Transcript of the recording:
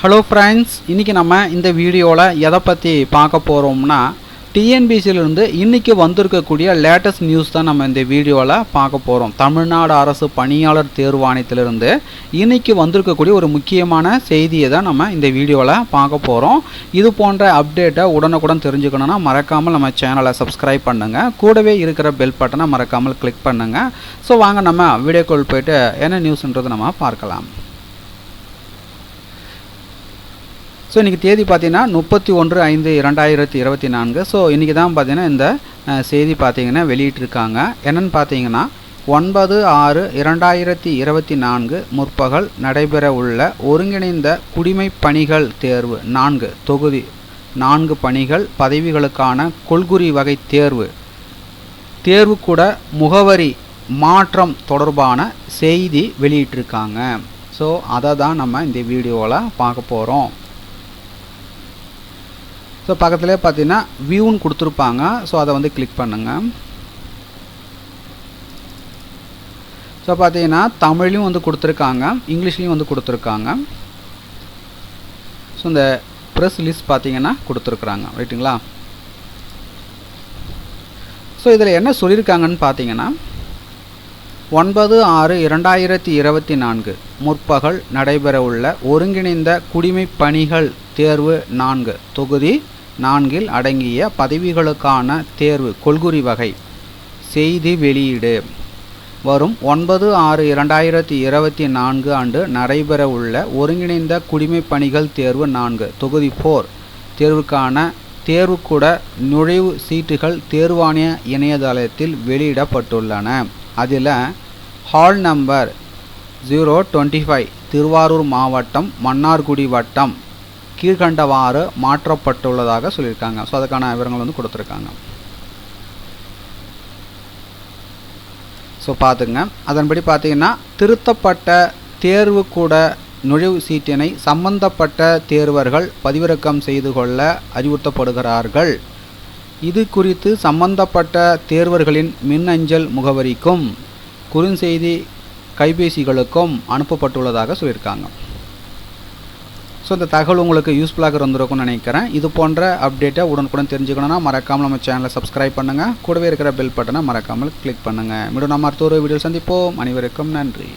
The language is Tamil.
ஹலோ ஃப்ரெண்ட்ஸ் இன்றைக்கி நம்ம இந்த வீடியோவில் எதை பற்றி பார்க்க போகிறோம்னா டிஎன்பிசியிலிருந்து இன்றைக்கி வந்திருக்கக்கூடிய லேட்டஸ்ட் நியூஸ் தான் நம்ம இந்த வீடியோவில் பார்க்க போகிறோம் தமிழ்நாடு அரசு பணியாளர் தேர்வாணையத்திலிருந்து இன்றைக்கி வந்திருக்கக்கூடிய ஒரு முக்கியமான செய்தியை தான் நம்ம இந்த வீடியோவில் பார்க்க போகிறோம் இது போன்ற அப்டேட்டை உடனுக்குடன் தெரிஞ்சுக்கணுன்னா மறக்காமல் நம்ம சேனலை சப்ஸ்கிரைப் பண்ணுங்கள் கூடவே இருக்கிற பெல் பட்டனை மறக்காமல் கிளிக் பண்ணுங்கள் ஸோ வாங்க நம்ம வீடியோக்குள் போயிட்டு என்ன நியூஸ்ன்றது நம்ம பார்க்கலாம். ஸோ இன்றைக்கி தேதி பார்த்தீங்கன்னா முப்பத்தி ஒன்று ஐந்து இரண்டாயிரத்தி இருபத்தி நான்கு. ஸோ இன்றைக்கி தான் பார்த்தீங்கன்னா இந்த செய்தி பார்த்தீங்கன்னா வெளியிட்டிருக்காங்க. என்னென்னு பார்த்தீங்கன்னா ஒன்பது ஆறு இரண்டாயிரத்தி இருபத்தி நான்கு முற்பகல் நடைபெற உள்ள ஒருங்கிணைந்த குடிமை பணிகள் தேர்வு நான்கு தொகுதி நான்கு பணிகள் பதவிகளுக்கான கொள்குறி வகை தேர்வு. தேர்வுக்கூட முகவரி மாற்றம் தொடர்பான செய்தி வெளியிட்டிருக்காங்க. ஸோ அதை தான் நம்ம இந்த வீடியோவில் பார்க்க போகிறோம் ஸோ பக்கத்துலேயே பார்த்தீங்கன்னா வியூன்னு கொடுத்துருப்பாங்க. ஸோ அதை வந்து கிளிக் பண்ணுங்கள் ஸோ பார்த்தீங்கன்னா தமிழ்லையும் வந்து கொடுத்துருக்காங்க. இங்கிலீஷ்லேயும் வந்து கொடுத்துருக்காங்க. ஸோ இந்த ப்ரெஸ் லிஸ்ட் பார்த்தீங்கன்னா கொடுத்துருக்குறாங்க. ரைட்டுங்களா ஸோ இதில் என்ன சொல்லியிருக்காங்கன்னு பார்த்தீங்கன்னா ஒன்பது ஆறு இரண்டாயிரத்தி இருபத்தி நான்கு முற்பகல் நடைபெறவுள்ள ஒருங்கிணைந்த குடிமைப் பணிகள் தேர்வு நான்கு தொகுதி நான்கில் அடங்கிய பதவிகளுக்கான தேர்வு கொள்குறி வகை. செய்தி வெளியீடு. வரும் ஒன்பது ஆறு இரண்டாயிரத்தி இருபத்தி நான்கு ஆண்டு நடைபெறவுள்ள ஒருங்கிணைந்த குடிமைப் பணிகள் தேர்வு நான்கு தொகுதி போர் தேர்வுக்கான தேர்வுக்கூட நுழைவு சீட்டுகள் தேர்வாணைய இணையதளத்தில் வெளியிடப்பட்டுள்ளன. அதில் hall number zero twenty five Thiruvarur மாவட்டம் மன்னார்குடி வட்டம். கீழ்கண்டவாறு மாற்றப்பட்டுள்ளதாக சொல்லியிருக்காங்க. ஸோ அதுக்கான விவரங்கள் வந்து கொடுத்துருக்காங்க. ஸோ பார்த்துங்க அதன்படி பார்த்தீங்கன்னா திருத்தப்பட்ட தேர்வுக்கூட நுழைவு சீட்டினை சம்பந்தப்பட்ட தேர்வர்கள் பதிவிறக்கம் செய்து கொள்ள அறிவுறுத்தப்படுகிறார்கள். இது குறித்து சம்பந்தப்பட்ட தேர்வர்களின் மின்னஞ்சல் முகவரிக்கும் குறுஞ்செய்தி கைபேசிகளுக்கும் அனுப்பப்பட்டுள்ளதாக சொல்லியிருக்காங்க. ஸோ இந்த தகவல் உங்களுக்கு யூஸ்ஃபுல்லாக இருந்திருக்கும்னு நினைக்கிறேன். இது போன்ற அப்டேட்டை உடனுக்குடன் தெரிஞ்சுக்கணும்னா மறக்காமல் நம்ம சேனலை சப்ஸ்கிரைப் பண்ணுங்கள் கூடவே இருக்கிற பெல் பட்டனை மறக்காமல் கிளிக் பண்ணுங்கள் மீண்டும் நம்ம அடுத்த ஒரு வீடியோ சந்திப்போம். அனைவருக்கும் நன்றி.